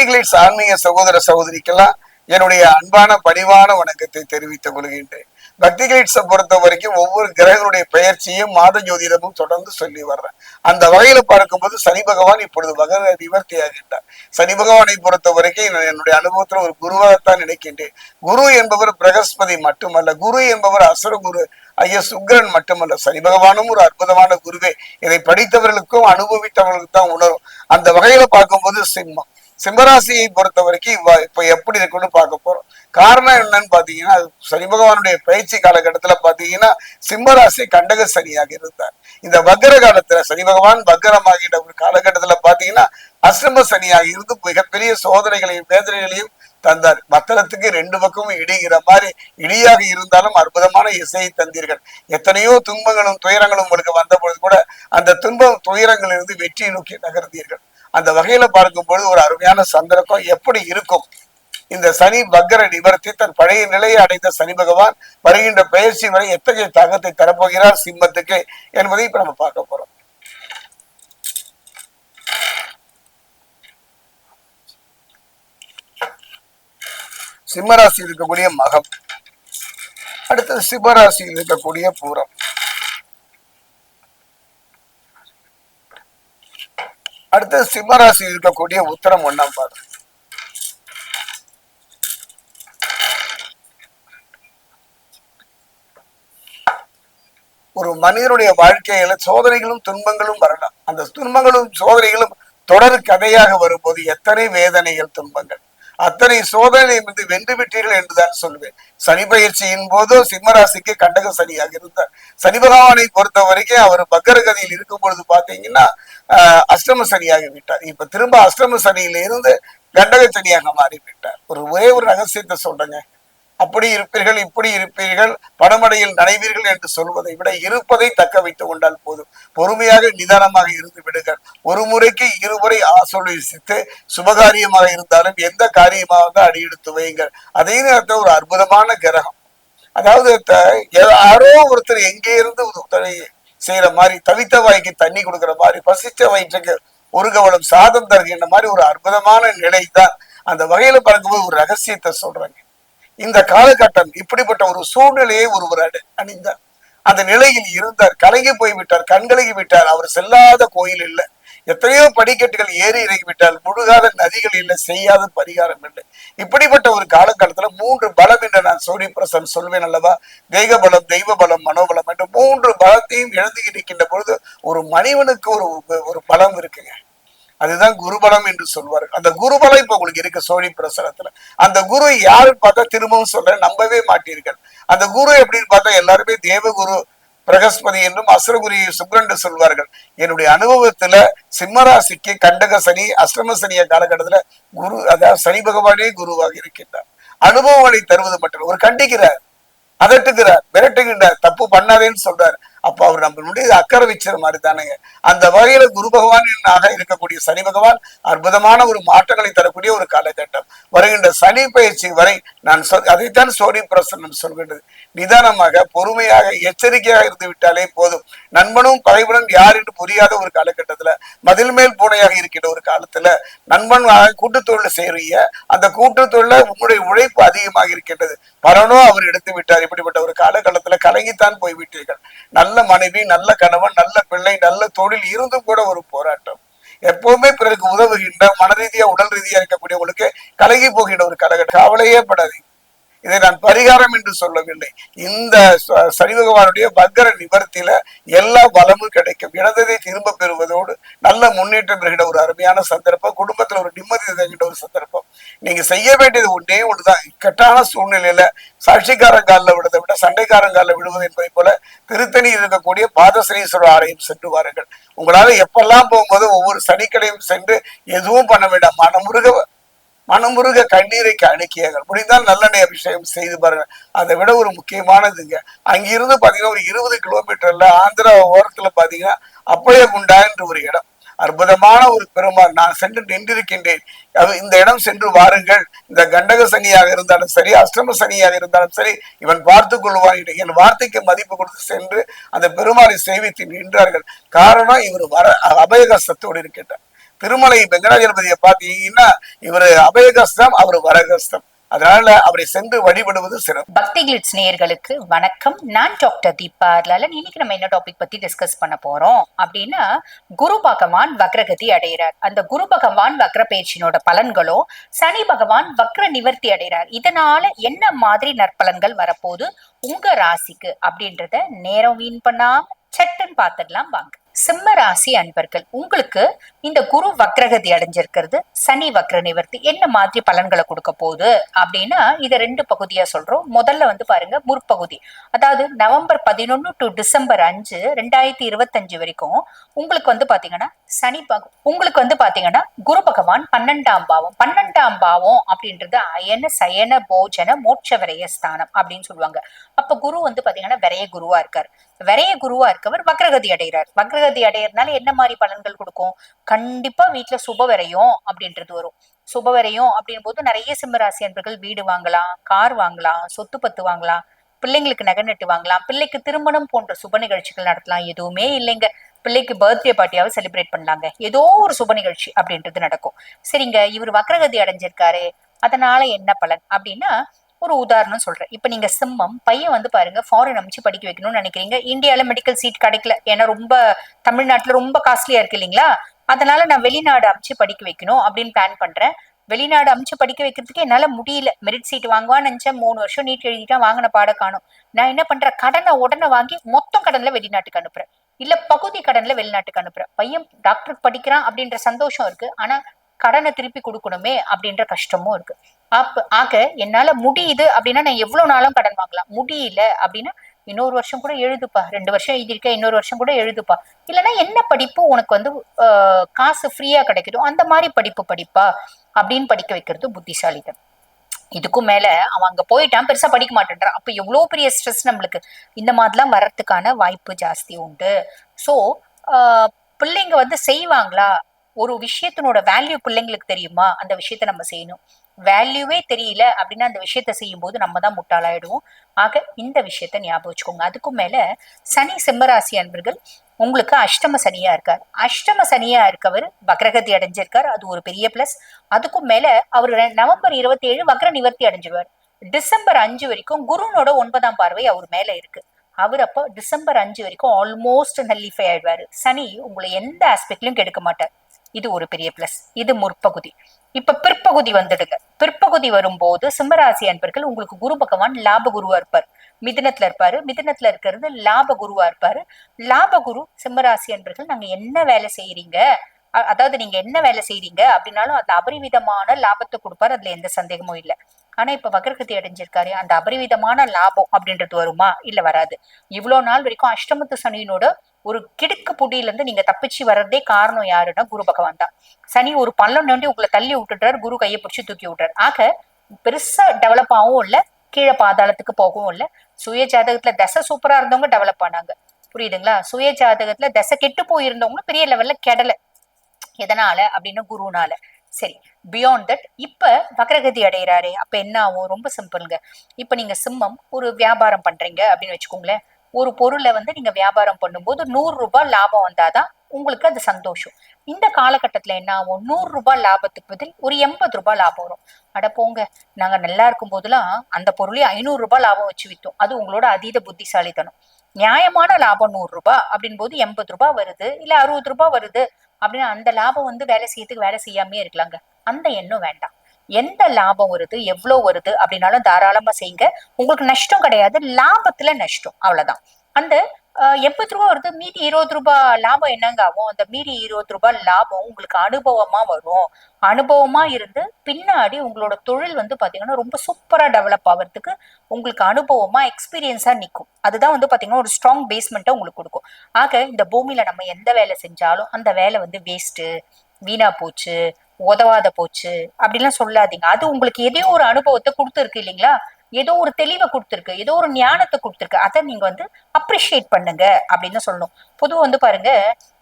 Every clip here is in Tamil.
பக்திகளின் ஆன்மீக சகோதர சகோதரிக்கெல்லாம் என்னுடைய அன்பான பணிவான வணக்கத்தை தெரிவித்துக் கொள்கின்றேன். பக்தி கிளீட்ஸை பொறுத்த வரைக்கும் ஒவ்வொரு கிரகங்களுடைய பெயர்ச்சியும் மாத ஜோதிடமும் தொடர்ந்து சொல்லி வர்றேன். அந்த வகையில பார்க்கும்போது சனி பகவான் இப்பொழுது வகர நிவர்த்தி ஆகின்றார் சனி பகவானை பொறுத்த வரைக்கும் என்னுடைய அனுபவத்துல ஒரு குருவாகத்தான் நினைக்கின்றேன். குரு என்பவர் பிரகஸ்பதி மட்டுமல்ல குரு என்பவர் அசுர குரு ஐயா சுக்ரன் மட்டுமல்ல. சனி பகவானும் ஒரு அற்புதமான குருவே. இதை படித்தவர்களுக்கும் அனுபவித்தவர்களுக்கு தான் உணரும். அந்த வகையில பார்க்கும்போது சிம்மம். சிம்மராசியை பொறுத்த வரைக்கும் இவ்வா இப்ப எப்படி இருக்குன்னு பார்க்க போறோம். காரணம் என்னன்னு பாத்தீங்கன்னா சனி பகவானுடைய பயிற்சி காலகட்டத்துல பாத்தீங்கன்னா சிம்மராசி கண்டக சனியாக இருந்தார். இந்த வக்கர காலத்துல சனி பகவான் வக்கரமாகிட்ட ஒரு காலகட்டத்துல பாத்தீங்கன்னா அசிரம சனியாக இருந்து மிகப்பெரிய சோதனைகளையும் வேதனைகளையும் தந்தார். மத்தளத்துக்கு ரெண்டு பக்கமும் இடிகிற மாதிரி இடியாக இருந்தாலும் அற்புதமான இசையை தந்தீர்கள். எத்தனையோ துன்பங்களும் துயரங்களும் உங்களுக்கு வந்த பொழுது கூட அந்த துன்பம் துயரங்களிலிருந்து வெற்றியை நோக்கி நகர்ந்தீர்கள். அந்த வகையில பார்க்கும்பொழுது ஒரு அருமையான சந்தர்ப்பம் எப்படி இருக்கும்? இந்த சனி பக்ர நிவர்த்தி தன் பழைய நிலையை அடைந்த சனி பகவான் வருகின்ற பயிற்சி வரை எத்தகைய தாக்கத்தை தரப்போகிறார் சிம்மத்துக்கு என்பதை இப்ப நம்ம பார்க்க போறோம். சிம்மராசியில் இருக்கக்கூடிய மகம். அடுத்தது சிம்மராசியில் இருக்கக்கூடிய பூரம். அடுத்தது சிம்மராசி இருக்கக்கூடிய உத்தரம் ஒன்றாம் பாதம். ஒரு மனிதனுடைய வாழ்க்கையில சோதனைகளும் துன்பங்களும் வரலாம். அந்த துன்பங்களும் சோதனைகளும் தொடர் கதையாக வரும்போது எத்தனை வேதனைகள் துன்பங்கள். அத்தனை சோதனை வந்து வென்று விட்டீர்கள் என்றுதான் சொல்வேன். சனி பயிற்சியின் போது சிம்மராசிக்கு கண்டக சனியாக இருந்தார். சனி பகவானை பொறுத்த வரைக்கும் அவர் பக்கரகதியில் இருக்கும் பொழுது பாத்தீங்கன்னா ஆஹ், அஷ்டம சனியாகி விட்டார். இப்ப திரும்ப அஷ்டம சனியில இருந்து கண்டக சனியாக மாறிவிட்டார். ஒரு ஒரே ஒரு ரகசியத்தை சொல்றேங்க. அப்படி இருப்பீர்கள் இப்படி இருப்பீர்கள் படமடையில் நடைவீர்கள் என்று சொல்வதை விட இருப்பதை தக்க வைத்துக் கொண்டால் போதும். பொறுமையாக நிதானமாக இருந்து விடுங்கள். ஒரு முறைக்கு இருமுறை ஆசோலிசித்து சுபகாரியமாக இருந்தாலும் எந்த காரியமாக தான் அடியெடுத்து வையுங்கள். அதே நேரத்தில் ஒரு அற்புதமான கிரகம். அதாவது யாரோ ஒருத்தர் எங்கே இருந்து ஒரு செய்யற மாதிரி தவித்த வாய்க்கு தண்ணி கொடுக்குற மாதிரி பசிச்ச வயிற்றுக்கு ஒரு கவலம் சாதம் தருகின்ற மாதிரி ஒரு அற்புதமான நிலை தான் அந்த வகையில பார்க்கும்போது ஒரு ரகசியத்தை சொல்றாங்க. இந்த காலகட்டம் இப்படிப்பட்ட ஒரு சூழ்நிலையை ஒருவர் அணிந்தார். அந்த நிலையில் இருந்தார். கலங்கி போய் விட்டார் விட்டார். அவர் செல்லாத கோயில் இல்லை. எத்தனையோ படிக்கட்டுகள் ஏறி இறங்கி விட்டால் முழுகாத நதிகள் இல்லை செய்யாத பரிகாரம் இல்லை. இப்படிப்பட்ட ஒரு காலகட்டத்துல மூன்று பலம் என்று நான் சோனி பிரசன் சொல்வேன் அல்லவா? தெய்வ பலம் தெய்வ பலம் மனோபலம் என்று மூன்று பலத்தையும் எழுந்து இருக்கின்ற பொழுது ஒரு மனிதனுக்கு ஒரு ஒரு பலம் இருக்குங்க. அதுதான் குருபலம் என்று சொல்வார் அந்த குருபலம் இப்ப உங்களுக்கு இருக்கு சோழி பிரசனத்துல. அந்த குரு யாருன்னு பார்த்தா திரும்பவும் சொல்ற நம்பவே மாட்டீர்கள். அந்த குரு எப்படின்னு பார்த்தா எல்லாருமே தேவகுரு பிரகஸ்பதி என்றும் அசுரகுரி சுப்ரன் சொல்வார்கள். என்னுடைய அனுபவத்துல சிம்மராசிக்கு கண்டக சனி அஷ்டம சனிய காலகட்டத்துல குரு அதாவது சனி பகவானே குருவாக இருக்கின்றார். அனுபவங்களை தருவது மட்டும் ஒரு கண்டிக்கிறார் அதட்டுகிறார் விரட்டுகின்றார் தப்பு பண்ணாதேன்னு சொல்றார். அப்போ அவர் நம்மளுடைய அக்கறை வச்சது மாதிரி தானேங்க அந்த வகையில குரு பகவானாக இருக்கக்கூடிய சனி பகவான் அற்புதமான ஒரு மாற்றங்களை தரக்கூடிய ஒரு காலகட்டம். வருகின்ற சனி பயிற்சி வரை நான் சொல் அதைத்தான் சோனி பிரசன்னம் சொல்கின்றது. நிதானமாக பொறுமையாக எச்சரிக்கையாக இருந்து விட்டாலே போதும். நண்பனும் பகைவனும் யார் என்று புரியாத ஒரு காலகட்டத்துல மதில் மேல் பூனையாக இருக்கின்ற ஒரு காலத்துல நண்பன் கூட்டு தொழில் செய்றீங்க. அந்த கூட்டு தொழில உங்களுடைய உழைப்பு அதிகமாக இருக்கின்றது. பரனோ அவர் எடுத்து விட்டார். இப்படிப்பட்ட ஒரு காலகட்டத்துல கலங்கித்தான் போய்விட்டீர்கள். நல்ல நல்ல மனைவி நல்ல கணவன் நல்ல பிள்ளை நல்ல தொழில் இருந்தும் கூட ஒரு போராட்டம். எப்பவுமே பிறருக்கு உதவுகின்ற மன ரீதியா உடல் ரீதியா இருக்கக்கூடியவங்களுக்கு கலகி போகின்ற ஒரு காலகட்டம். கவலையே படாதீங்க இதை நான் பரிகாரம் என்று சொல்லவில்லை. இந்த சனி பகவானுடைய பக்கர நிவர்த்தியில எல்லா பலமும் கிடைக்கும். இழந்ததை திரும்ப பெறுவதோடு நல்ல முன்னேற்றம் பெறுகிற ஒரு அருமையான சந்தர்ப்பம் குடும்பத்துல ஒரு நிம்மதி தருகின்ற ஒரு சந்தர்ப்பம். நீங்க செய்ய வேண்டியது ஒன்றே ஒண்ணுதான். இக்கட்டான சூழ்நிலையில சாட்சிக்காரன் காலில் விடுவதை விட சண்டைக்காரங்கால விழுவது என்பதை போல திருத்தணி இருக்கக்கூடிய பாதசனீஸ்வரர் ஆலயம் சென்று வாருங்கள். உங்களால எப்பெல்லாம் போகும்போது ஒவ்வொரு சனிக்கிழையும் சென்று எதுவும் பண்ண வேண்டாம். மனமுருக மனமுருக கண்ணீரைக்கு அணுக்கியார்கள் முடிந்தால் நல்லெண்ணெய் அபிஷேகம் செய்து பாருங்க அதை விட ஒரு முக்கியமானதுங்க. அங்கிருந்து பாத்தீங்கன்னா ஒரு இருபது கிலோமீட்டர்ல ஆந்திரா ஓரத்துல பாத்தீங்கன்னா அப்பயகுண்டா என்று ஒரு இடம். அற்புதமான ஒரு பெருமாள். நான் சென்று நின்றிருக்கின்றேன். அது இந்த இடம் சென்று வாருங்கள். இந்த கண்டக சனியாக இருந்தாலும் சரி அஷ்டம சனியாக இருந்தாலும் சரி இவன் பார்த்து கொள்வான் என்று என் வார்த்தைக்கு மதிப்பு கொடுத்து சென்று அந்த பெருமாளை சேவித்து நின்றார்கள். காரணம் இவர் வர அபயகஸ்தத்தோடு இருக்கின்றார். திருமலை வெங்கடாஜலபதியை பார்த்தீங்கன்னா இவர் அபயகஸ்தம் அவர் வரகஸ்தம். அதனால அவரை சென்று வழிபடுவது சிறப்பு. பக்தி கிளிட்ஸ் நேயர்களுக்கு வணக்கம். நான் டாக்டர் தீபா லலன் இன்னைக்கு நம்ம என்ன டாபிக் பத்தி டிஸ்கஸ் பண்ண போறோம்? அப்படின்னா குரு பகவான் வக்ரகதி அடைகிறார். அந்த குரு பகவான் வக்ர பயிற்சியினோட பலன்களோ சனி பகவான் வக்ர நிவர்த்தி அடைகிறார். இதனால என்ன மாதிரி நற்பலன்கள் வரப்போகுது? உங்க ராசிக்கு அப்படின்றத நேரம் வீண் பண்ணாம சட்டன் பார்த்துடலாம். வாங்க. சிம்ம ராசி அன்பர்கள் உங்களுக்கு இந்த குரு வக்ரகதி அடைஞ்சிருக்கிறது சனி வக்ர நிவர்த்தி என்ன மாதிரி பலன்களை கொடுக்க போகுது அப்படின்னா இதை ரெண்டு பகுதியா சொல்றோம். முதல்ல வந்து பாருங்க முற்பகுதி. அதாவது நவம்பர் பதினொன்னு டு டிசம்பர் அஞ்சு ரெண்டாயிரத்தி இருபத்தஞ்சு வரைக்கும் உங்களுக்கு வந்து பாத்தீங்கன்னா சனி பக உங்களுக்கு வந்து பாத்தீங்கன்னா குரு பகவான் பன்னெண்டாம் பாவம். பன்னெண்டாம் பாவம் அப்படின்றது அயன சயன போஜன மோட்ச விரய ஸ்தானம் அப்படின்னு சொல்லுவாங்க. அப்ப குரு வந்து பாத்தீங்கன்னா விரைய குருவா இருக்கார். விரைய குருவா இருக்கவர் வக்ரகதி அடைகிறார் வக்ரகதி அடையறதுனால என்ன மாதிரி பலன்கள் கொடுக்கும்? கண்டிப்பா வீட்டுல சுப விரையும் அப்படின்றது வரும். சுப விரையும் அப்படின் போது நிறைய சிம்மராசி அன்பர்கள் வீடு வாங்கலாம் கார் வாங்கலாம் சொத்து பத்து வாங்கலாம் பிள்ளைங்களுக்கு நகை நட்டு வாங்கலாம் பிள்ளைக்கு திருமணம் போன்ற சுப நிகழ்ச்சிகள் நடத்தலாம். எதுவுமே இல்லைங்க. பிள்ளைக்கு பர்த்டே பார்ட்டியாவது செலிப்ரேட் பண்ணலாங்க. ஏதோ ஒரு சுப நிகழ்ச்சி அப்படின்றது நடக்கும். சரிங்க இவர் வக்ரகதி அடைஞ்சிருக்காரு. அதனால என்ன பலன்? அப்படின்னா ஒரு உதாரணம் சொல்றேன். இப்ப நீங்க சிம்மம் பையன் வந்து பாருங்க ஃபாரின் அமைச்சு படிக்க வைக்கணும்னு நினைக்கிறீங்க. இந்தியால மெடிக்கல் சீட் கிடைக்கல. ஏன்னா ரொம்ப தமிழ்நாட்டுல ரொம்ப காஸ்ட்லியா இருக்கு இல்லைங்களா? அதனால நான் வெளிநாடு அமைச்சு படிக்க வைக்கணும் அப்படின்னு பிளான் பண்றேன். வெளிநாடு அமைச்சு படிக்க வைக்கிறதுக்கு என்னால முடியல. மெரிட் சீட் வாங்குவான்னு நினைச்சேன். மூணு வருஷம் நீட் எழுதிட்டா வாங்கின பாட காணும். நான் என்ன பண்றேன்? கடனை உடனே வாங்கி மொத்தம் கடன்ல வெளிநாட்டுக்கு அனுப்புறேன். இல்ல பகுதி கடன்ல வெளிநாட்டுக்கு அனுப்புறேன். பையன் டாக்டருக்கு படிக்கிறான் அப்படின்ற சந்தோஷம் இருக்கு. ஆனா கடனை திருப்பி கொடுக்கணுமே அப்படின்ற கஷ்டமும் இருக்கு. அப்ப ஆக என்னால முடியுது அப்படின்னா நான் எவ்வளவு நாளும் கடன் வாங்கலாம்? முடியல அப்படின்னா இன்னொரு வருஷம் கூட எழுதுப்பா. ரெண்டு வருஷம் எழுதியிருக்க இன்னொரு வருஷம் கூட எழுதுப்பா. இல்லைன்னா என்ன படிப்பு உனக்கு வந்து காசு ஃப்ரீயா கிடைக்குதோ அந்த மாதிரி படிப்பு படிப்பா அப்படின்னு படிக்க வைக்கிறது புத்திசாலிதான் இதுக்கும் மேல அவன் அங்க போயிட்டான் பெருசா படிக்க மாட்டேன்றான். அப்ப எவ்வளவு பெரிய ஸ்ட்ரெஸ் நம்மளுக்கு? இந்த மாதிரிலாம் வர்றதுக்கான வாய்ப்பு ஜாஸ்தி உண்டு. சோ பிள்ளைங்க வந்து செய்வாங்களா? ஒரு விஷயத்தினோட வேல்யூ பிள்ளைங்களுக்கு தெரியுமா? அந்த விஷயத்த நம்ம செய்யணும். வேல்யூவே தெரியல அப்படின்னா அந்த விஷயத்த செய்யும் போது நம்ம தான் முட்டாளாயிடுவோம். ஆக இந்த விஷயத்த ஞாபகம் வச்சுக்கோங்க. அதுக்கும் மேல சனி சிம்மராசி அன்பர்கள் உங்களுக்கு அஷ்டம சனியா இருக்கார். அஷ்டம சனியா இருக்கவர் வக்ரகதி அடைஞ்சிருக்கார். அது ஒரு பெரிய பிளஸ் அதுக்கும் மேல அவர் நவம்பர் இருபத்தி ஏழு வக்ர நிவர்த்தி அடைஞ்சிருவார். டிசம்பர் அஞ்சு வரைக்கும் குருனோட ஒன்பதாம் பார்வை அவர் மேல இருக்கு. அவர் அப்போ டிசம்பர் அஞ்சு வரைக்கும் ஆல்மோஸ்ட் நல்லிஃபை ஆயிடுவாரு. சனி உங்களை எந்த ஆஸ்பெக்ட்லயும் கெடுக்க மாட்டார். இது ஒரு பெரிய பிளஸ் இது முற்பகுதி. இப்ப பிற்பகுதி வந்துடுங்க பிற்பகுதி வரும்போது சிம்மராசி அன்பர்கள் உங்களுக்கு குரு பகவான் லாப குருவா இருப்பார். மிதினத்துல இருப்பாரு. மிதினத்துல இருக்கிறது லாப குருவா இருப்பாரு. லாப குரு சிம்மராசி அன்பர்கள் நாங்க என்ன வேலை செய்யறீங்க அதாவது நீங்க என்ன வேலை செய்யறீங்க அப்படின்னாலும் அந்த அபரிவிதமான லாபத்தை கொடுப்பாரு. அதுல எந்த சந்தேகமும் இல்ல. ஆனா இப்ப வக்ரகதி அடைஞ்சிருக்காரு அந்த அபரிவிதமான லாபம் அப்படின்றது வருமா? இல்ல வராது. இவ்வளவு நாள் வரைக்கும் அஷ்டமத்து சனியினோட ஒரு கிடுக்கு புடியில இருந்து நீங்க தப்பிச்சு வர்றதே காரணம் யாருன்னா குரு பகவான் தான். சனி ஒரு பள்ளம் நோண்டி உங்களை தள்ளி விட்டுட்டாரு குரு கையை பிடிச்சி தூக்கி விட்டாரு ஆக பெருசா டெவலப் ஆகவும் இல்ல கீழே பாதாளத்துக்கு போகவும் இல்ல. சுய ஜாதகத்துல தசை சூப்பரா இருந்தவங்க டெவலப் ஆனாங்க. புரியுதுங்களா? சுய ஜாதகத்துல தசை கெட்டு போயிருந்தவங்களும் பெரிய லெவல்ல கெடல. எதனால? அப்படின்னு குருனால. சரி பியாண்ட் தட் இப்ப வக்ரகதி அடைகிறாரே அப்ப என்ன ஆகும்? ரொம்ப சிம்பிளுங்க இப்ப நீங்க சிம்மம் ஒரு வியாபாரம் பண்றீங்க அப்படின்னு வச்சுக்கோங்களேன். ஒரு பொருளை வந்து நீங்க வியாபாரம் பண்ணும்போது நூறு ரூபாய் லாபம் வந்தாதான் உங்களுக்கு அது சந்தோஷம். இந்த காலகட்டத்துல என்ன ஆகும்? நூறு ரூபாய் லாபத்துக்கு பதில் ஒரு எண்பது ரூபாய் லாபம் வரும். அட போங்க நாங்க நல்லா இருக்கும் போதெல்லாம் அந்த பொருளே ஐநூறு ரூபாய் லாபம் வச்சு வித்தோம். அது உங்களோட அதீத புத்திசாலித்தனம். நியாயமான லாபம் நூறு ரூபாய் அப்படின் போது எண்பது ரூபாய் வருது இல்ல அறுபது ரூபாய் வருது அப்படின்னு அந்த லாபம் வந்து வேலை செய்யறதுக்கு வேலை செய்யாமே இருக்கலாங்க. அந்த எண்ணம் வேண்டாம். எந்த லாபம் வருது எவ்வளோ வருது அப்படின்னாலும் தாராளமா செய்யுங்க. உங்களுக்கு நஷ்டம் கிடையாது லாபத்துல நஷ்டம். அவ்வளவுதான். அந்த எண்பது ரூபா வருது மீதி இருபது ரூபாய் லாபம் என்னங்க ஆகும்? அந்த மீதி இருபது ரூபாய் லாபம் உங்களுக்கு அனுபவமா வரும். அனுபவமா இருந்து பின்னாடி உங்களோட தொழில் வந்து பாத்தீங்கன்னா ரொம்ப சூப்பரா டெவலப் ஆகிறதுக்கு உங்களுக்கு அனுபவமா எக்ஸ்பீரியன்ஸா நிற்கும் அதுதான் வந்து பாத்தீங்கன்னா ஒரு ஸ்ட்ராங் பேஸ்மெண்ட்டை உங்களுக்கு கொடுக்கும். ஆக இந்த பூமியில நம்ம எந்த வேலை செஞ்சாலும் அந்த வேலை வந்து வேஸ்ட்டு வீணா போச்சு உதவாத போச்சு அப்படிலாம் சொல்லாதீங்க. அது உங்களுக்கு எதையோ ஒரு அனுபவத்தை கொடுத்துருக்கு இல்லைங்களா? ஏதோ ஒரு தெளிவை கொடுத்துருக்கு ஏதோ ஒரு ஞானத்தை கொடுத்துருக்கு. அதை நீங்க வந்து அப்ரிஷியேட் பண்ணுங்க அப்படின்னு சொல்லணும். பொதுவாக வந்து பாருங்க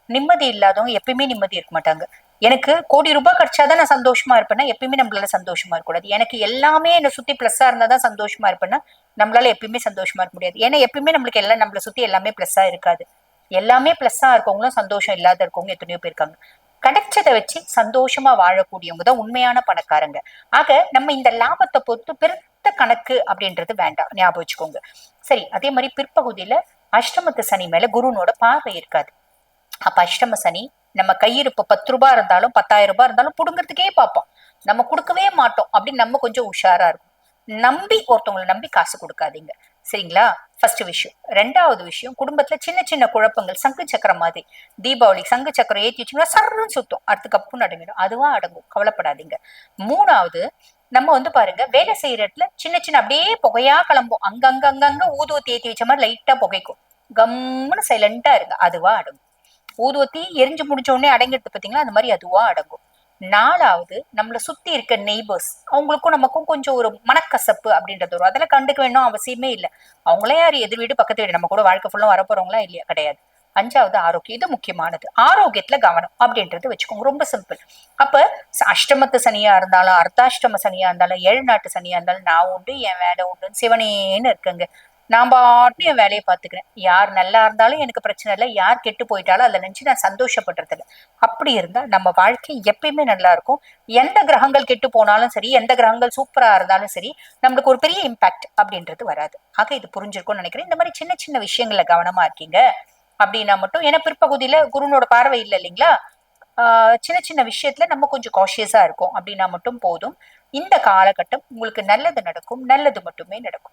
நிம்மதி இல்லாதவங்க எப்பயுமே நிம்மதி இருக்க மாட்டாங்க. எனக்கு கோடி ரூபாய் கிடைச்சாதான் நான் சந்தோஷமா இருப்பேன்னா எப்பயுமே நம்மளால சந்தோஷமா இருக்கக்கூடாது எனக்கு எல்லாமே என்னை சுத்தி பிளஸ்ஸா இருந்தா தான் சந்தோஷமா இருப்பேன்னா நம்மளால எப்பயுமே சந்தோஷமா இருக்க முடியாது. ஏன்னா எப்பயுமே நம்மளுக்கு எல்லாம் நம்மளை சுத்தி எல்லாமே பிளஸ்ஸா இருக்காது. எல்லாமே பிளஸ்ஸா இருக்கவங்களும் சந்தோஷம் இல்லாத இருக்கவங்க எத்தனையோ பேர் இருக்காங்க. கிடைச்சதை வச்சு சந்தோஷமா வாழக்கூடியவங்க தான் உண்மையான பணக்காரங்க. ஆக நம்ம இந்த லாபத்தை பொறுத்து பெருத்த கணக்கு அப்படின்றது வேண்டாம். ஞாபகம் வச்சுக்கோங்க. சரி அதே மாதிரி பிற்பகுதியில அஷ்டமத்து சனி மேல குருனோட பார்வை இருக்காது. அப்ப அஷ்டம சனி நம்ம கையிருப்பு பத்து ரூபாய் இருந்தாலும் பத்தாயிரம் ரூபாய் இருந்தாலும் புடுங்கிறதுக்கே பார்ப்போம் நம்ம கொடுக்கவே மாட்டோம் அப்படின்னு நம்ம கொஞ்சம் உஷாரா இருக்கும். நம்பி ஒருத்தவங்களை நம்பி காசு கொடுக்காதீங்க. சரிங்களா? ஃபர்ஸ்ட் விஷயம். ரெண்டாவது விஷயம் குடும்பத்துல சின்ன சின்ன குழப்பங்கள் சங்கு சக்கரம் மாதிரி. தீபாவளி சங்கு சக்கரம் ஏற்றி வச்சிங்கன்னா சர்ன்னு சுத்தம். அடுத்து கப்புன்னு அடங்கிடும். அதுவா அடங்கும். கவலைப்படாதீங்க. மூணாவது நம்ம வந்து பாருங்க வேலை செய்யற இடத்துல சின்ன சின்ன அப்படியே புகையா கிளம்பும். அங்கங்க அங்கங்க ஊதுவத்தி ஏற்றி வச்ச மாதிரி லைட்டா புகைக்கும். கம்முன்னு சைலண்டா இருங்க. அதுவா அடங்கும். ஊதுவத்தி எரிஞ்சு முடிச்ச உடனே அடங்கிடுது பாத்தீங்களா? அந்த மாதிரி அதுவா அடங்கும். நாலாவது நம்மளை சுத்தி இருக்க நெய்பர்ஸ் அவங்களுக்கும் நமக்கும் கொஞ்சம் ஒரு மனக்கசப்பு அப்படின்றது வரும். அதெல்லாம் கண்டுக்க வேணும் அவசியமே இல்லை. அவங்களே யார்? எதிர் வீடு பக்கத்து வீடு. நம்ம கூட வாழ்க்கை ஃபுல்லும் வரப்போறவங்களா? இல்லையா? கிடையாது. அஞ்சாவது ஆரோக்கியம். இது முக்கியமானது. ஆரோக்கியத்துல கவனம் அப்படின்றது வச்சுக்கோங்க. ரொம்ப சிம்பிள் அப்ப அஷ்டமத்து சனியா இருந்தாலும் அர்த்தாஷ்டம சனியா இருந்தாலும் ஏழு நாட்டு சனியா இருந்தாலும் நான் உண்டு என் வேலை உண்டுன்னு சிவனேன்னு இருக்குங்க. நான் பாட்டு என் வேலையை பார்த்துக்கிறேன். யார் நல்லா இருந்தாலும் எனக்கு பிரச்சனை இல்லை. யார் கெட்டு போயிட்டாலும் அதை நினச்சி நான் சந்தோஷப்படுறதில்ல அப்படி இருந்தா நம்ம வாழ்க்கை எப்பயுமே நல்லா இருக்கும். எந்த கிரகங்கள் கெட்டு போனாலும் சரி எந்த கிரகங்கள் சூப்பரா இருந்தாலும் சரி நம்மளுக்கு ஒரு பெரிய இம்பாக்ட் அப்படின்றது வராது. ஆக இது புரிஞ்சிருக்கும்னு நினைக்கிறேன். இந்த மாதிரி சின்ன சின்ன விஷயங்கள்ல கவனமா இருக்கீங்க. அப்படின்னா மட்டும் ஏன்னா பிற்பகுதியில குருனோட பார்வை இல்லை இல்லைங்களா? ஆஹ் சின்ன சின்ன விஷயத்துல நம்ம கொஞ்சம் காஷியஸா இருக்கும். அப்படின்னா மட்டும் போதும். இந்த காலகட்டம் உங்களுக்கு நல்லது நடக்கும். நல்லது மட்டுமே நடக்கும்.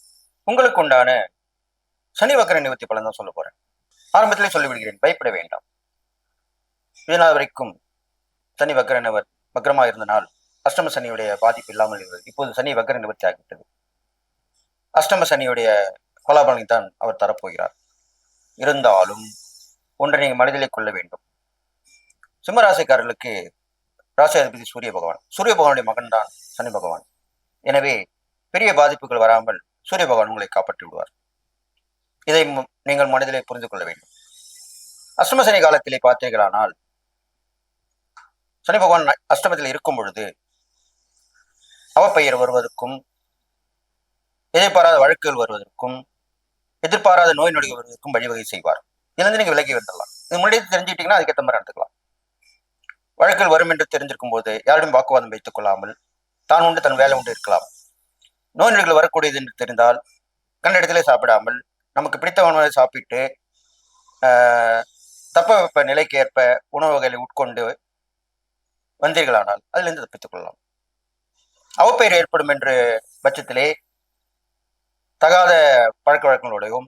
உங்களுக்கு உண்டான சனி வக்கர நிவர்த்தி பலன் தான் சொல்ல போறேன். ஆரம்பத்திலே சொல்லிவிடுகிறேன் பயப்பட வேண்டாம். இதனால் வரைக்கும் சனி வக்கர நிவர் வக்கரமாக இருந்த நாள் அஷ்டம சனியுடைய பாதிப்பு இல்லாமல் இருந்தது. இப்போது சனி வக்கர நிவர்த்தி ஆகிவிட்டது. அஷ்டம சனியுடைய பலாபலனை தான் அவர் தரப்போகிறார். இருந்தாலும் ஒன்றை நீங்கள் மனதிலே கொள்ள வேண்டும். சிம்மராசிக்காரர்களுக்கு ராசி அதிபதி சூரிய பகவான். சூரிய பகவானுடைய மகன் தான் சனி பகவான். எனவே பெரிய பாதிப்புகள் வராமல் சூரிய பகவான் உங்களை காப்பாற்றி விடுவார். இதை நீங்கள் மனதிலே புரிந்து கொள்ள வேண்டும். அஷ்டம சனி காலத்திலே பார்த்தீர்களானால் சனி பகவான் அஷ்டமத்தில் இருக்கும் பொழுது அவப்பெயர் வருவதற்கும் எதிர்பாராத வழக்குகள் வருவதற்கும் எதிர்பாராத நோய் நொடிகள் வருவதற்கும் வழிவகை செய்வார். இதிலிருந்து நீங்க விலகி வந்துடலாம். இது முன்னாடியே தெரிஞ்சுக்கிட்டீங்கன்னா அதுக்கேற்ற மாதிரி நடந்துக்கலாம். வழக்குகள் வரும் என்று தெரிஞ்சிருக்கும் போது யாரிடம் வாக்குவாதம் வைத்துக் கொள்ளாமல் தான் உண்டு தன் வேலை உண்டு இருக்கலாம். நோய் நொடிகள் வரக்கூடியது என்று தெரிந்தால் கண்ட சாப்பிடாமல் நமக்கு பிடித்த உணவை சாப்பிட்டு ஆஹ், தட்பவெப்ப நிலைக்கு ஏற்ப உணவுகளை உட்கொண்டு வந்தீர்களானால் அதிலிருந்து தப்பித்துக் கொள்ளலாம். அவப்பெயர் ஏற்படும் என்று பட்சத்திலே தகாத பழக்க வழக்கங்களோடையும்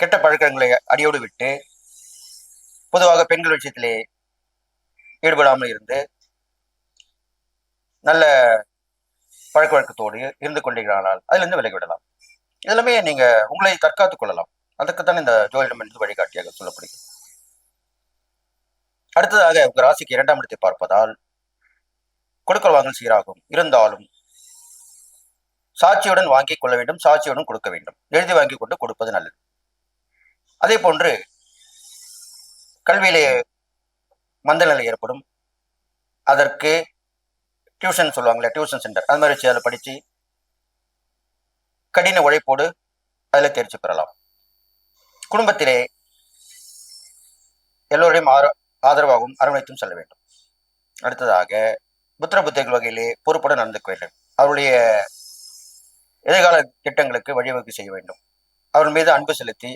கெட்ட பழக்கங்களை அடியோடு விட்டு பொதுவாக பெண்கள் விஷயத்திலே ஈடுபடாமல் இருந்து நல்ல பழக்க வழக்கத்தோடு இருந்து கொண்டீர்களானால் அதிலிருந்து விலகி விடலாம் இதெல்லாமே நீங்க உங்களை தற்காத்துக் கொள்ளலாம். அதற்குத்தான் இந்த ஜோதிடம் என்பது வழிகாட்டியாக சொல்லப்படுகிறது. அடுத்ததாக உங்க ராசிக்கு இரண்டாம் இடத்தை பார்ப்பதால் கொடுக்கல் வாங்கல் சீராகும். இருந்தாலும் சாட்சியுடன் வாங்கிக் கொள்ள வேண்டும் சாட்சியுடன் கொடுக்க வேண்டும். எழுதி வாங்கி கொண்டு கொடுப்பது நல்லது. அதே போன்று கல்வியிலே மந்த நிலை ஏற்படும். அதற்கு டியூஷன் சொல்லுவாங்களே டியூஷன் சென்டர். அது மாதிரி வச்சு அதில் படித்து கடின உழைப்போடு அதில் தேர்ச்சி பெறலாம். குடும்பத்திலே எல்லோரையும் ஆர ஆதரவாகவும் அரவணைத்தும் செல்ல வேண்டும். அடுத்ததாக புத்திர புத்திகள் வகையிலே பொறுப்புடன் நடந்து வேண்டும் அவருடைய எதிர்கால திட்டங்களுக்கு வழிவகை செய்ய வேண்டும். அவர் மீது அன்பு செலுத்தி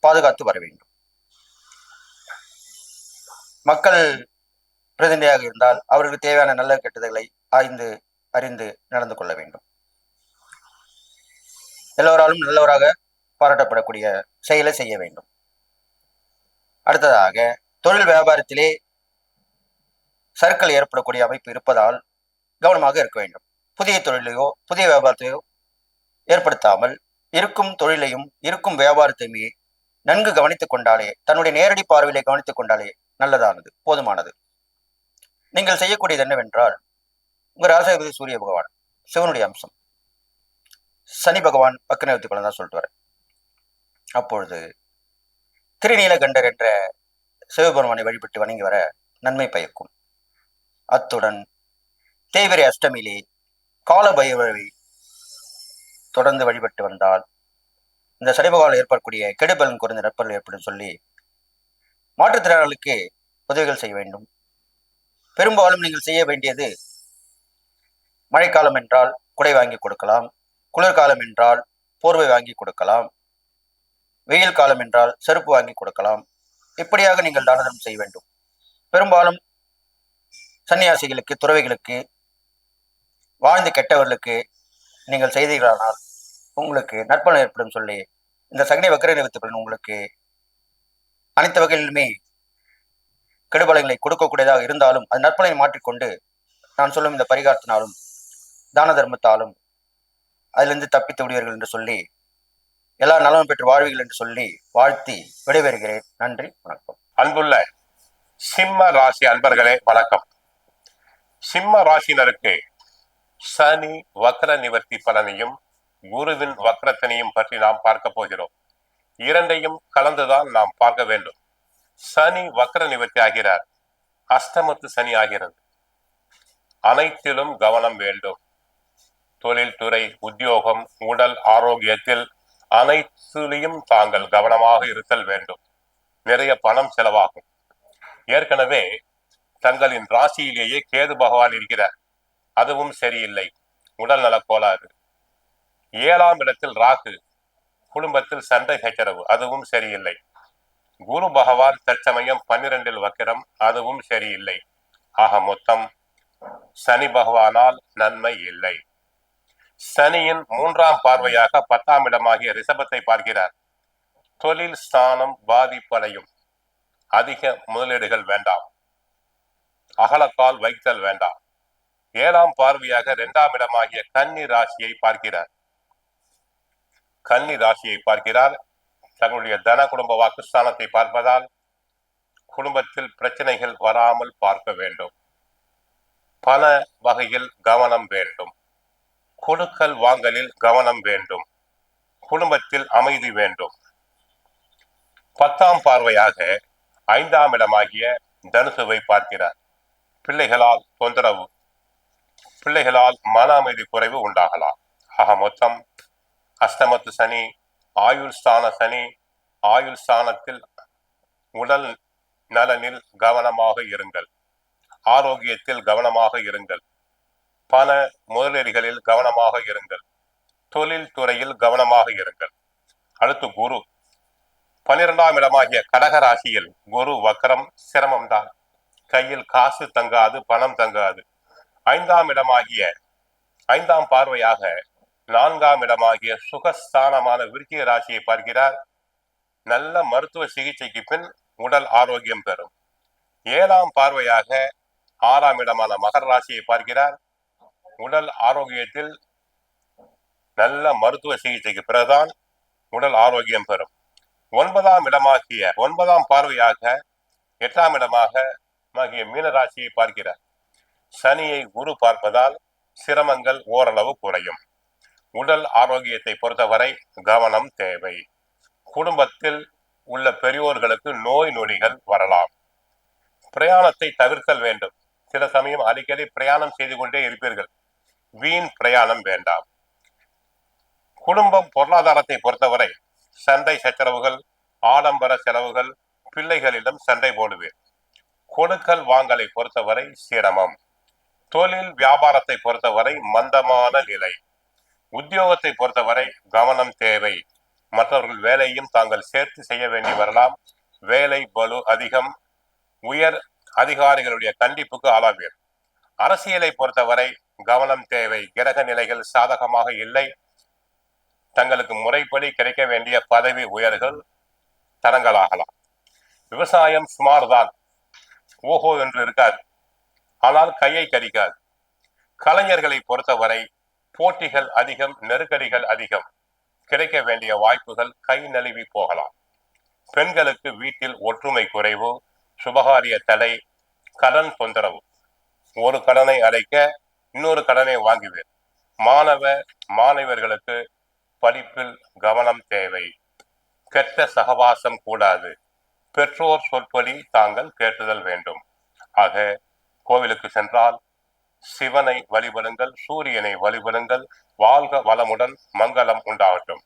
பாதுகாத்து வர வேண்டும். மக்கள் பிரதிநிதியாக இருந்தால் அவர்களுக்கு தேவையான நல்ல கெட்டதுகளை ஆய்ந்து அறிந்து நடந்து கொள்ள வேண்டும். எல்லோராலும் நல்லவராக பாராட்டப்படக்கூடிய செயலை செய்ய வேண்டும். அடுத்ததாக தொழில் வியாபாரத்திலே சர்க்கள் ஏற்படக்கூடிய அமைப்பு இருப்பதால் கவனமாக இருக்க வேண்டும். புதிய தொழிலையோ புதிய வியாபாரத்தையோ ஏற்படுத்தாமல் இருக்கும் தொழிலையும் இருக்கும் வியாபாரத்தையுமே நன்கு கவனித்துக் கொண்டாலே தன்னுடைய நேரடி பார்வையிலே கவனித்துக் கொண்டாலே நல்லதானது போதுமானது. நீங்கள் செய்யக்கூடியது என்னவென்றால் உங்கள் ராசாதிபதி சூரிய பகவான் சிவனுடைய அம்சம். சனி பகவான் பக்கநேவத்தி பலன் தான் சொல்லிட்டு வரேன் அப்பொழுது திருநீலகண்டர் என்ற சிவபெருமானை வழிபட்டு வணங்கி வர நன்மை பயக்கும். அத்துடன் தேவிரை அஷ்டமியிலே கால தொடர்ந்து வழிபட்டு வந்தால் இந்த சனி பகவான் ஏற்படக்கூடிய கெடுபலன் குறைந்த நற்பலன் ஏற்படும் சொல்லி மாற்றுத்திறனாளிகளுக்கு உதவிகள் செய்ய வேண்டும். பெரும்பாலும் நீங்கள் செய்ய வேண்டியது மழைக்காலம் என்றால் குடை வாங்கி கொடுக்கலாம் குளிர்காலம் என்றால் போர்வை வாங்கி கொடுக்கலாம் வெயில் காலம் என்றால் செருப்பு வாங்கி கொடுக்கலாம். இப்படியாக நீங்கள் தானதனம் செய்ய வேண்டும். பெரும்பாலும் சன்னியாசிகளுக்கு துறவிகளுக்கு வாழ்ந்து கெட்டவர்களுக்கு நீங்கள் செய்தீர்களானால் உங்களுக்கு நற்பலன் ஏற்படும் சொல்லி இந்த சகனி வக்கர நிவர்த்தி பலன் உங்களுக்கு அனைத்து வகையிலுமே கெடுபலங்களை கொடுக்கக்கூடியதாக இருந்தாலும் அது நற்பலனை மாற்றிக்கொண்டு நான் சொல்லும் இந்த பரிகாரத்தினாலும் தான தர்மத்தாலும் அதிலிருந்து தப்பித்து விடுவீர்கள் என்று சொல்லி எல்லா நலனும் பெற்று வாழ்வீர்கள் என்று சொல்லி வாழ்த்தி விடைபெறுகிறேன். நன்றி வணக்கம். அன்புள்ள சிம்ம ராசி அன்பர்களே வணக்கம். சிம்ம ராசினருக்கு சனி வக்ர நிவர்த்தி பலனையும் குருவின் வக்ரத்தினையும் பற்றி நாம் பார்க்க போகிறோம். இரண்டையும் கலந்துதான் நாம் பார்க்க வேண்டும். சனி வக்ர நிவர்த்தி ஆகிறார். அஷ்டமத்து சனி ஆகிறது. அனைத்திலும் கவனம் வேண்டும். தொழில்துறை உத்தியோகம் உடல் ஆரோக்கியத்தில் அனைத்திலையும் தாங்கள் கவனமாக இருத்தல் வேண்டும். நிறைய பணம் செலவாகும். ஏற்கனவே தங்களின் ராசியிலேயே கேது பகவான் இருக்கிறார். அதுவும் சரியில்லை. உடல் நல கோளாறு. ஏழாம் இடத்தில் ராகு. குடும்பத்தில் சண்டை சச்சரவு. அதுவும் சரியில்லை. குரு பகவான் தற்சமயம் பன்னிரெண்டில் வக்கிரம் அதுவும் சரியில்லை. ஆக மொத்தம் சனி பகவானால் நன்மை இல்லை. சனியின் மூன்றாம் பார்வையாக பத்தாம் இடமாகிய ரிஷபத்தை பார்க்கிறார். தொழில் ஸ்தானம் பாதிப்படையும் அதிக முதலீடுகள் வேண்டாம். அகலக்கால் வைத்தல் வேண்டாம். ஏழாம் பார்வையாக இரண்டாம் இடமாகிய கன்னி ராசியை பார்க்கிறார். கன்னி ராசியை பார்க்கிறார். தங்களுடைய தன குடும்ப வாக்குஸ்தானத்தை பார்ப்பதால் குடும்பத்தில் பிரச்சனைகள் வராமல் பார்க்க வேண்டும். பல வகையில் கவனம் வேண்டும். கொடுக்கல் வாங்கலில் கவனம் வேண்டும். குடும்பத்தில் அமைதி வேண்டும். பத்தாம் பார்வையாக ஐந்தாம் இடமாகிய தனுசுவை பார்க்கிறார். பிள்ளைகளால் தொந்தரவு பிள்ளைகளால் மன அமைதி குறைவு உண்டாகலாம். ஆக மொத்தம் அஷ்டமத்து சனி ஆயுள் ஸ்தான சனி ஆயுள் ஸ்தானத்தில் உடல் நலனில் கவனமாக இருங்கள். ஆரோக்கியத்தில் கவனமாக இருங்கள். பண முதலீடுகளில் கவனமாக இருங்கள். தொழில் துறையில் கவனமாக இருங்கள். அடுத்து குரு. பனிரெண்டாம் இடமாகிய கடக ராசியில் குரு வக்கரம் சிரமம்தான். கையில் காசு தங்காது பணம் தங்காது. ஐந்தாம் இடமாகிய ஐந்தாம் பார்வையாக நான்காம் இடமாகிய சுகஸ்தானமான விருச்சிக ராசியை பார்க்கிறார். நல்ல மருத்துவ சிகிச்சைக்கு பின் உடல் ஆரோக்கியம் பெறும். ஏழாம் பார்வையாக ஆறாம் இடமான மகர ராசியை பார்க்கிறார். உடல் ஆரோக்கியத்தில் நல்ல மருத்துவ சிகிச்சைக்கு பிறகுதான் உடல் ஆரோக்கியம் பெறும். ஒன்பதாம் இடமாகிய ஒன்பதாம் பார்வையாக எட்டாம் இடமாக ஆகிய மீனராசியை பார்க்கிறார். சனியை குரு பார்ப்பதால் சிரமங்கள் ஓரளவு குறையும். உடல் ஆரோக்கியத்தை பொறுத்தவரை கவனம் தேவை. குடும்பத்தில் உள்ள பெரியோர்களுக்கு நோய் நொடிகள் வரலாம். பிரயாணத்தை தவிர்த்தல் வேண்டும். சில சமயம் அடிக்கடி பிரயாணம் செய்து கொண்டே இருப்பீர்கள். வீண் பிரயாணம் வேண்டாம். குடும்பம் பொருளாதாரத்தை பொறுத்தவரை சண்டை சச்சரவுகள் ஆடம்பர செலவுகள் பிள்ளைகளிடம் சண்டை போடுவேன். கொடுக்கல் வாங்கலை பொறுத்தவரை சிரமம். தொழில் வியாபாரத்தை பொறுத்தவரை மந்தமான நிலை. உத்தியோகத்தை பொறுத்தவரை கவனம் தேவை. மற்றவர்கள் வேலையும் தாங்கள் சேர்த்து செய்ய வேண்டி வரலாம். வேலை பலு அதிகம். உயர் அதிகாரிகளுடைய கண்டிப்புக்கு ஆளாவீர். அரசியலை பொறுத்தவரை கவனம் தேவை. கிரக நிலைகள் சாதகமாக இல்லை. தங்களுக்கு முறைப்படி கிடைக்க வேண்டிய பதவி உயர்கள் தரங்களாகலாம் விவசாயம் சுமார் தான் ஓஹோ என்று இருக்காது. ஆனால் கையை கடிக்காது. கலைஞர்களை பொறுத்தவரை போட்டிகள் அதிகம் நெருக்கடிகள் அதிகம். கிடைக்க வேண்டிய வாய்ப்புகள் கை நழுவி போகலாம். பெண்களுக்கு வீட்டில் ஒற்றுமை குறைவு சுபகாரிய தடை கடன் தொந்தரவு. ஒரு கடனை அடைக்க இன்னொரு கடனை வாங்குவேன். மாணவ மாணவர்களுக்கு படிப்பில் கவனம் தேவை. கெட்ட சகவாசம் கூடாது. பெற்றோர் சொற்படி தாங்கள் கேட்டுதல் வேண்டும். ஆக கோவிலுக்கு சென்றால் சிவனை வழிபடுங்கள் சூரியனை வழிபடுங்கள் வாழ்க வளமுடன் மங்களம் உண்டாகட்டும்.